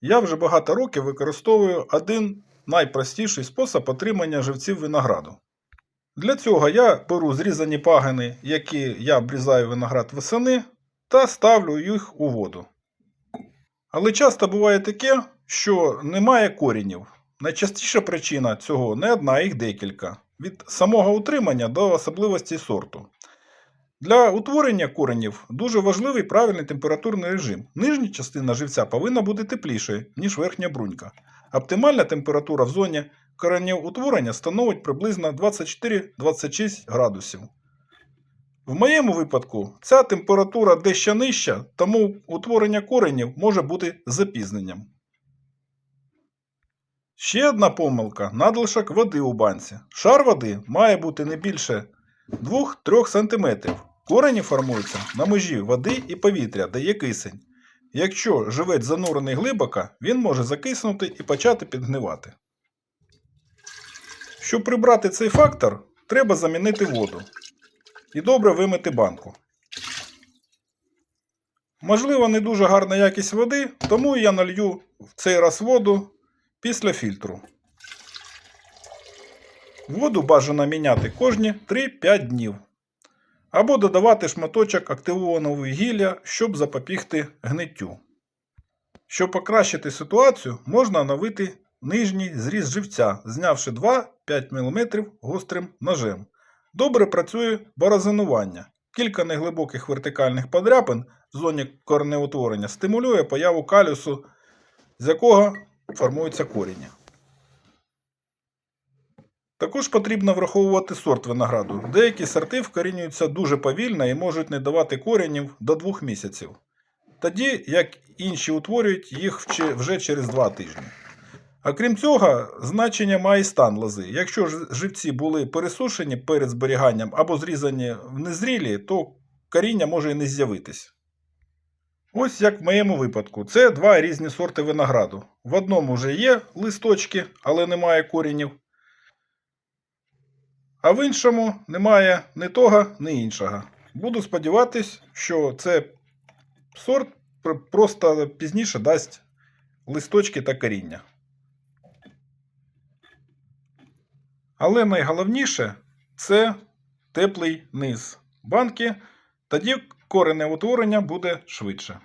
Я вже багато років використовую один найпростіший спосіб отримання живців винограду. Для цього я беру зрізані пагини, які я обрізаю виноград восени, та ставлю їх у воду. Але часто буває таке, що немає корінів. Найчастіша причина цього не одна, їх декілька. Від самого утримання до особливостей сорту. Для утворення коренів дуже важливий правильний температурний режим. Нижня частина живця повинна бути теплішою, ніж верхня брунька. Оптимальна температура в зоні коренеутворення становить приблизно 24-26 градусів. В моєму випадку ця температура дещо нижча, тому утворення коренів може бути запізненням. Ще одна помилка надлишок води у банці. Шар води має бути не більше 2-3 см. Корені формуються на межі води і повітря, де є кисень. Якщо живець занурений глибоко, він може закиснути і почати підгнивати. Щоб прибрати цей фактор, треба замінити воду і добре вимити банку. Можливо, не дуже гарна якість води, тому я налью в цей раз воду після фільтру. Воду бажано міняти кожні 3-5 днів. Або додавати шматочок активованого вугілля, щоб запобігти гниттю. Щоб покращити ситуацію, можна оновити нижній зріз живця, знявши 2-5 мм гострим ножем. Добре працює борозинування. Кілька неглибоких вертикальних подряпин в зоні коренеутворення стимулює появу калюсу, з якого формуються коріння. Також потрібно враховувати сорт винограду. Деякі сорти вкорінюються дуже повільно і можуть не давати коренів до 2 місяців. Тоді як інші утворюють їх вже через 2 тижні. А крім цього, значення має стан лози. Якщо живці були пересушені перед зберіганням або зрізані в незрілі, то коріння може і не з'явитись. Ось як в моєму випадку. Це два різні сорти винограду. В одному вже є листочки, але немає корінів. А в іншому немає ні того, ні іншого. Буду сподіватись, що це сорт просто пізніше дасть листочки та коріння. Але найголовніше це теплий низ банки, тоді коренеутворення буде швидше.